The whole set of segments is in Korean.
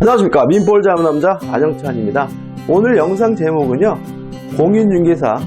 안녕하십니까. 민볼 잡은 남자 안영찬입니다. 오늘 영상 제목은요. 공인중개사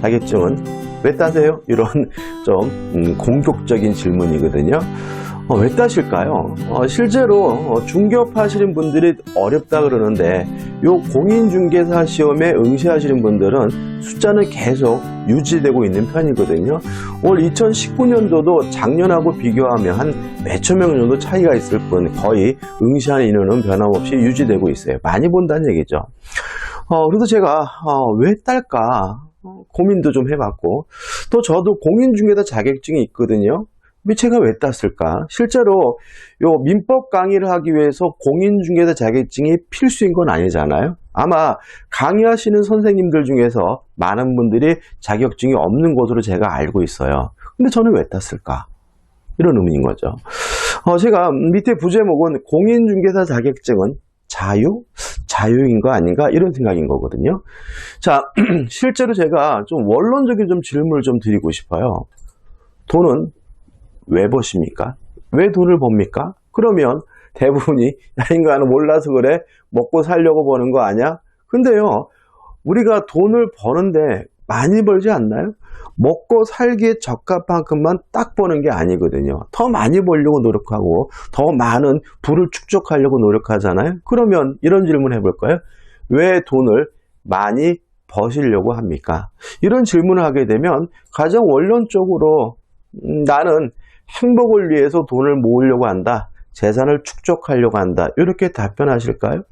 자격증은 왜 따세요? 이런 좀 음, 공격적인 질문이거든요 어, 왜 따실까요? 어, 실제로 어, 중개업 하시는 분들이 어렵다 그러는데 요 공인중개사 시험에 응시하시는 분들은 숫자는 계속 유지되고 있는 편이거든요. 올 2019년도도 작년하고 비교하면 한 몇천 명 정도 차이가 있을 뿐 거의 응시하는 인원은 변함없이 유지되고 있어요. 많이 본다는 얘기죠. 어, 그래서 제가 어, 왜 딸까 어, 고민도 좀 해봤고 또 저도 공인중개사 자격증이 있거든요. 왜 제가 왜 땄을까? 실제로 요 민법 강의를 하기 위해서 공인중개사 자격증이 필수인 건 아니잖아요. 아마 강의하시는 선생님들 중에서 많은 분들이 자격증이 없는 것으로 제가 알고 있어요. 근데 저는 왜 땄을까? 이런 의문인 거죠. 어, 제가 밑에 부제목은 공인중개사 자격증은 자유? 자유인 거 아닌가? 이런 생각인 거거든요. 자, 실제로 제가 좀 원론적인 좀 질문을 좀 드리고 싶어요. 돈은 왜 버십니까? 왜 돈을 법니까? 그러면 대부분이 야 인간은 몰라서 그래 먹고 살려고 버는 거 아니야? 근데요 우리가 돈을 버는데 많이 벌지 않나요? 먹고 살기에 적합한 만큼만 딱 버는 게 아니거든요. 더 많이 벌려고 노력하고 더 많은 부를 축적하려고 노력하잖아요. 그러면 이런 질문 해볼까요? 왜 돈을 많이 버시려고 합니까? 이런 질문을 하게 되면 가장 원론적으로 음, 나는 행복을 위해서 돈을 모으려고 한다. 재산을 축적하려고 한다. 이렇게 답변하실까요?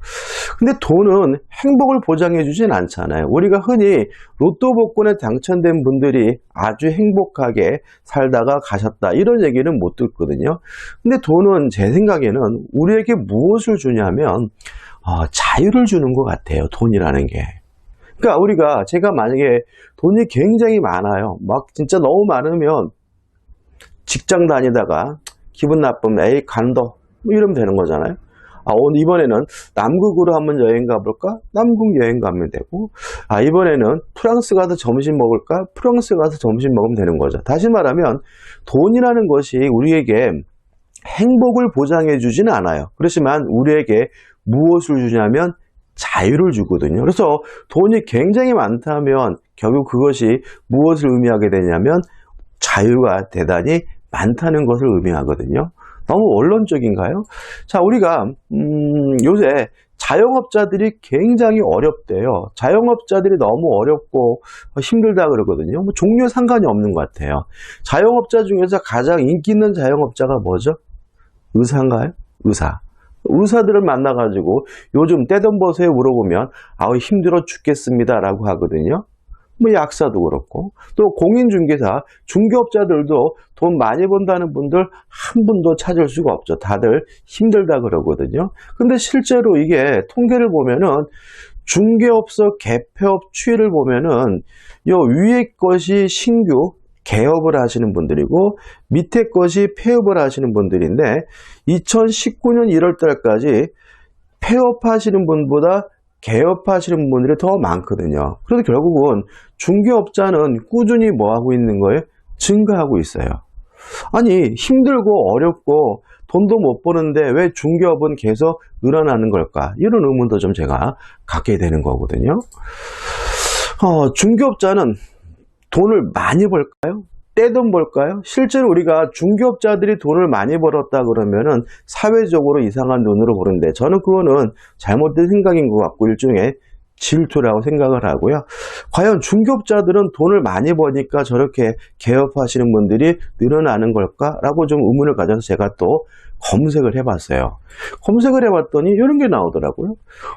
근데 돈은 행복을 보장해 주진 않잖아요. 우리가 흔히 로또 복권에 당첨된 분들이 아주 행복하게 살다가 가셨다. 이런 얘기는 못 듣거든요. 근데 돈은 제 생각에는 우리에게 무엇을 주냐면 어, 자유를 주는 것 같아요. 돈이라는 게. 그러니까 우리가 제가 만약에 돈이 굉장히 많아요. 막 진짜 너무 많으면 직장 다니다가 기분 나쁘면 에이 간도 뭐 이러면 되는 거잖아요. 아, 오늘 이번에는 남극으로 한번 여행 가볼까? 남극 여행 가면 되고, 아, 이번에는 프랑스 가서 점심 먹을까? 프랑스 가서 점심 먹으면 되는 거죠. 다시 말하면, 돈이라는 것이 우리에게 행복을 보장해 주지는 않아요. 그렇지만 우리에게 무엇을 주냐면 자유를 주거든요. 그래서 돈이 굉장히 많다면 결국 그것이 무엇을 의미하게 되냐면 자유가 대단히 많다는 것을 의미하거든요. 너무 원론적인가요? 자, 우리가 음, 요새 자영업자들이 굉장히 어렵대요. 자영업자들이 너무 어렵고 힘들다 그러거든요. 뭐 종류 상관이 없는 것 같아요. 자영업자 중에서 가장 인기 있는 자영업자가 뭐죠? 의사인가요? 의사. 의사들을 만나가지고 요즘 떼돈 버세요 물어보면 아우 힘들어 죽겠습니다 라고 하거든요. 뭐 약사도 그렇고 또 공인중개사 중개업자들도 돈 많이 번다는 분들 한 분도 찾을 수가 없죠. 다들 힘들다 그러거든요. 근데 실제로 이게 통계를 보면은 중개업소 개폐업 추이를 보면은 요 위에 것이 신규 개업을 하시는 분들이고 밑에 것이 폐업을 하시는 분들인데 2019년 1월 달까지 폐업하시는 분보다 개업하시는 분들이 더 많거든요. 그래서 결국은 중개업자는 꾸준히 뭐 하고 있는 거예요? 증가하고 있어요. 아니 힘들고 어렵고 돈도 못 버는데 왜 중개업은 계속 늘어나는 걸까? 이런 의문도 좀 제가 갖게 되는 거거든요. 어, 중개업자는 돈을 많이 벌까요? 떼돈 벌까요? 실제로 우리가 중개업자들이 돈을 많이 벌었다 그러면은 사회적으로 이상한 눈으로 보는데 저는 그거는 잘못된 생각인 것 같고 일종의 질투라고 생각을 하고요. 과연 중개업자들은 돈을 많이 버니까 저렇게 개업하시는 분들이 늘어나는 걸까라고 좀 의문을 가져서 제가 또 검색을 해봤어요. 검색을 해봤더니 이런 게 나오더라고요.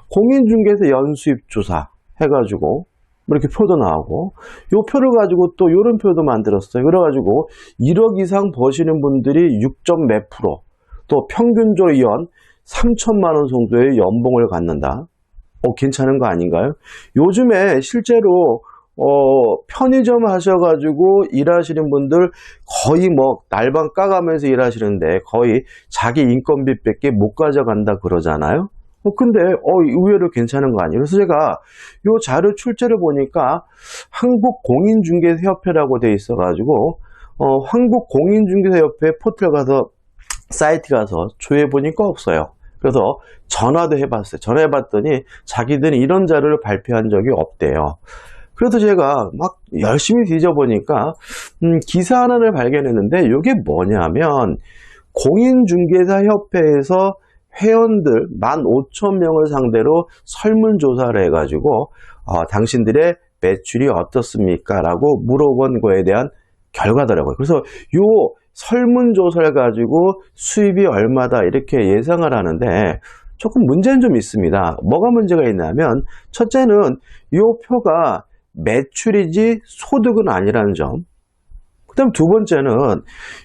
공인중개사 연수입 조사 해가지고 이렇게 표도 나오고 이 표를 가지고 또 이런 표도 만들었어요. 그래가지고 1억 이상 버시는 분들이 6점 몇 프로 또 평균적으로 연 3천만 원 정도의 연봉을 갖는다. 어, 괜찮은 거 아닌가요? 요즘에 실제로 어, 편의점 하셔가지고 일하시는 분들 거의 뭐 날방 까가면서 일하시는데 거의 자기 인건비 밖에 못 가져간다 그러잖아요. 어, 근데, 어, 의외로 괜찮은 거 아니에요? 그래서 제가 요 자료 출제를 보니까 한국공인중개사협회라고 돼 있어가지고, 어, 한국공인중개사협회 포털 가서, 사이트 가서 조회해보니까 없어요. 그래서 전화도 해봤어요. 전화해봤더니 자기들이 이런 자료를 발표한 적이 없대요. 그래서 제가 막 열심히 뒤져보니까 음, 기사 하나를 발견했는데 이게 뭐냐면 공인중개사협회에서 회원들 15,000명을 상대로 설문조사를 해가지고 어, 당신들의 매출이 어떻습니까? 라고 물어본 거에 대한 결과더라고요. 그래서 요 설문조사를 가지고 수입이 얼마다 이렇게 예상을 하는데 조금 문제는 좀 있습니다. 뭐가 문제가 있냐면 첫째는 이 표가 매출이지 소득은 아니라는 점. 그 다음 두 번째는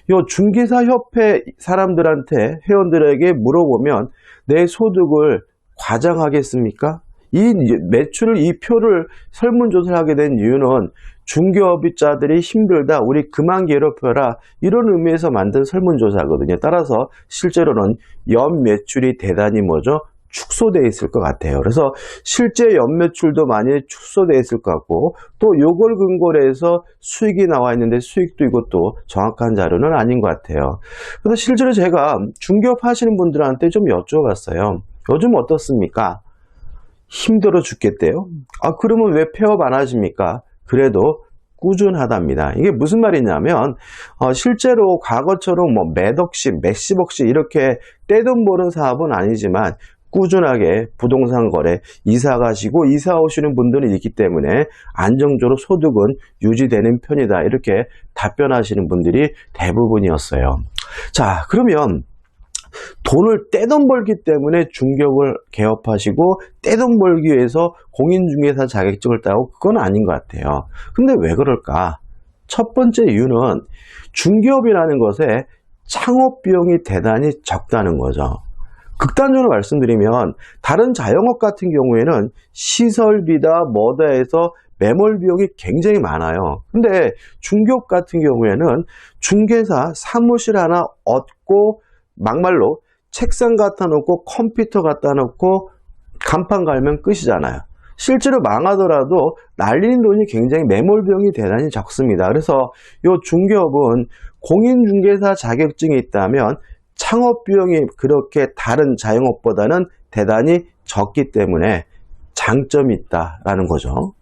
이 중개사 협회 사람들한테 회원들에게 물어보면 내 소득을 과장하겠습니까? 이 매출을 이 표를 설문조사를 하게 된 이유는 중개업자들이 힘들다 우리 그만 괴롭혀라 이런 의미에서 만든 설문조사거든요 따라서 실제로는 연 매출이 대단히 뭐죠 축소되어 있을 것 같아요 그래서 실제 연 매출도 많이 축소되어 있을 것 같고 또 요걸 근거로 해서 수익이 나와 있는데 수익도 이것도 정확한 자료는 아닌 것 같아요 그래서 실제로 제가 중개업 하시는 분들한테 좀 여쭤봤어요 요즘 어떻습니까 힘들어 죽겠대요. 아, 그러면 왜 폐업 안 하십니까? 그래도 꾸준하답니다. 이게 무슨 말이냐면 어, 실제로 과거처럼 뭐 몇억씩 몇십억씩 이렇게 떼돈 버는 사업은 아니지만 꾸준하게 부동산 거래 이사 가시고 이사 오시는 분들이 있기 때문에 안정적으로 소득은 유지되는 편이다 이렇게 답변하시는 분들이 대부분이었어요. 자 그러면 돈을 떼돈 벌기 때문에 중개업을 개업하시고 떼돈 벌기 위해서 공인중개사 자격증을 따고 그건 아닌 것 같아요. 근데 왜 그럴까? 첫 번째 이유는 중개업이라는 것에 창업 비용이 대단히 적다는 거죠. 극단적으로 말씀드리면 다른 자영업 같은 경우에는 시설비다 뭐다 해서 매몰 비용이 굉장히 많아요. 근데 중개업 같은 경우에는 중개사 사무실 하나 얻고 막말로 책상 갖다 놓고 컴퓨터 갖다 놓고 간판 갈면 끝이잖아요. 실제로 망하더라도 날리는 돈이 굉장히 매몰 비용이 대단히 적습니다. 그래서 이 중개업은 공인중개사 자격증이 있다면 창업 비용이 그렇게 다른 자영업보다는 대단히 적기 때문에 장점이 있다라는 거죠.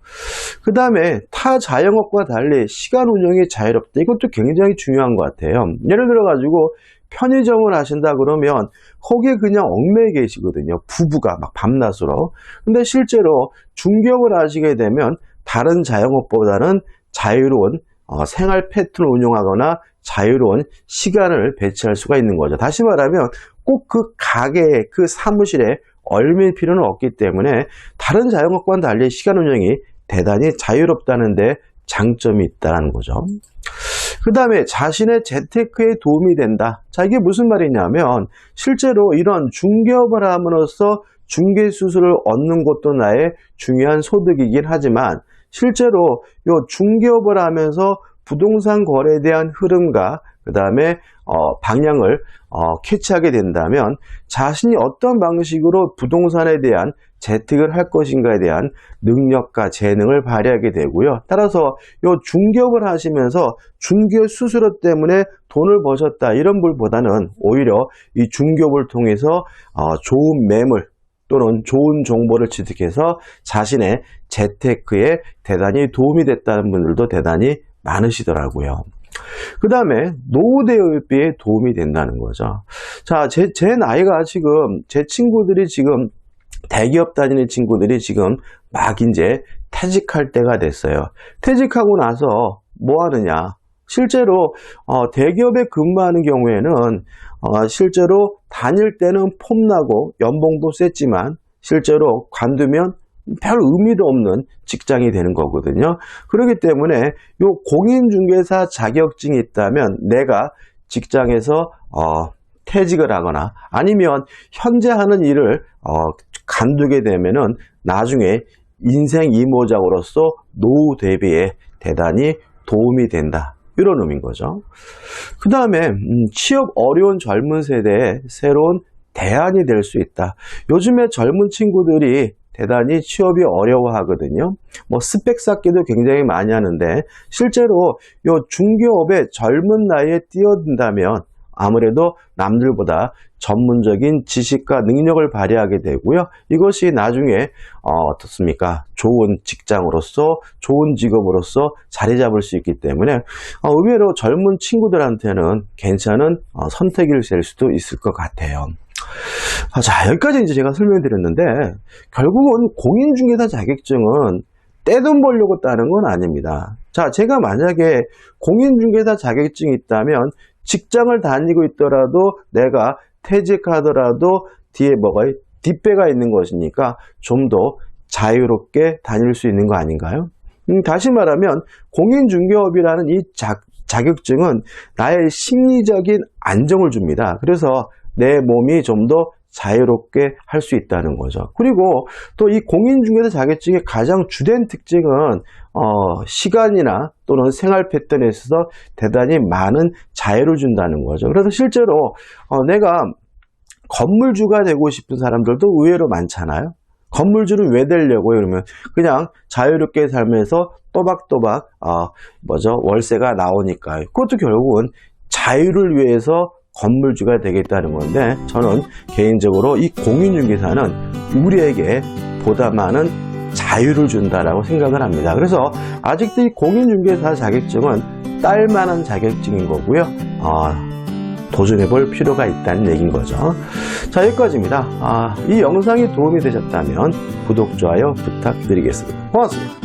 그 다음에 타 자영업과 달리 시간 운영이 자유롭다. 이것도 굉장히 중요한 것 같아요. 예를 들어 가지고 편의점을 하신다 그러면 거기에 그냥 얽매여 계시거든요. 부부가 막 밤낮으로. 근데 실제로 중개업을 하시게 되면 다른 자영업보다는 자유로운 어, 생활 패턴을 운영하거나 자유로운 시간을 배치할 수가 있는 거죠. 다시 말하면 꼭 그 가게에 그 사무실에 얼밀 필요는 없기 때문에 다른 자영업과는 달리 시간 운영이 대단히 자유롭다는데 장점이 있다는 거죠. 그 다음에 자신의 재테크에 도움이 된다. 자, 이게 무슨 말이냐면 실제로 이런 중개업을 함으로써 중개수수를 얻는 것도 나의 중요한 소득이긴 하지만 실제로 이 중개업을 하면서 부동산 거래에 대한 흐름과 그 다음에 어, 방향을 어, 캐치하게 된다면 자신이 어떤 방식으로 부동산에 대한 재택을 할 것인가에 대한 능력과 재능을 발휘하게 되고요. 따라서 이 중개업을 하시면서 중개업 수수료 때문에 돈을 버셨다 이런 분보다는 오히려 이 중개업을 통해서 어, 좋은 매물 또는 좋은 정보를 취득해서 자신의 재테크에 대단히 도움이 됐다는 분들도 대단히 많으시더라고요. 그 다음에 노후 대비에 도움이 된다는 거죠. 자, 제, 제 나이가 지금 제 친구들이 지금 대기업 다니는 친구들이 지금 막 이제 퇴직할 때가 됐어요. 퇴직하고 나서 뭐 하느냐? 실제로 어, 대기업에 근무하는 경우에는 어, 실제로 다닐 때는 폼나고 연봉도 셌지만 실제로 관두면 별 의미도 없는 직장이 되는 거거든요. 그렇기 때문에 요 공인중개사 자격증이 있다면 내가 직장에서 어, 퇴직을 하거나 아니면 현재 하는 일을 어, 간두게 되면은 나중에 인생 이모작으로서 노후 대비에 대단히 도움이 된다. 이런 의미인 거죠. 그 다음에 음, 취업 어려운 젊은 세대에 새로운 대안이 될 수 있다. 요즘에 젊은 친구들이 대단히 취업이 어려워하거든요. 뭐 스펙 쌓기도 굉장히 많이 하는데 실제로 요 중개업에 젊은 나이에 뛰어든다면 아무래도 남들보다 전문적인 지식과 능력을 발휘하게 되고요. 이것이 나중에 어, 어떻습니까? 좋은 직장으로서 좋은 직업으로서 자리 잡을 수 있기 때문에 어, 의외로 젊은 친구들한테는 괜찮은 어, 선택이 될 수도 있을 것 같아요. 아, 자, 여기까지 이제 제가 설명드렸는데, 결국은 공인중개사 자격증은 떼돈 벌려고 따는 건 아닙니다. 자, 제가 만약에 공인중개사 자격증이 있다면 직장을 다니고 있더라도 내가 퇴직하더라도 뒤에 뭐가, 뒷배가 있는 것이니까 좀 더 자유롭게 다닐 수 있는 거 아닌가요? 음, 다시 말하면 공인중개업이라는 이 자, 자격증은 나의 심리적인 안정을 줍니다. 그래서 내 몸이 좀 더 자유롭게 할 수 있다는 거죠. 그리고 또 이 공인중개사 자격증의 가장 주된 특징은 어, 시간이나 또는 생활 패턴에 있어서 대단히 많은 자유를 준다는 거죠. 그래서 실제로 어, 내가 건물주가 되고 싶은 사람들도 의외로 많잖아요. 건물주를 왜 되려고 그러면 그냥 자유롭게 살면서 또박또박 어, 뭐죠 월세가 나오니까 그것도 결국은 자유를 위해서 건물주가 되겠다는 건데 저는 개인적으로 이 공인중개사는 우리에게 보다 많은 자유를 준다라고 생각을 합니다. 그래서 아직도 이 공인중개사 자격증은 딸만한 자격증인 거고요. 어, 도전해 볼 필요가 있다는 얘기인 거죠. 자, 여기까지입니다. 아, 이 영상이 도움이 되셨다면 구독, 좋아요 부탁드리겠습니다. 고맙습니다.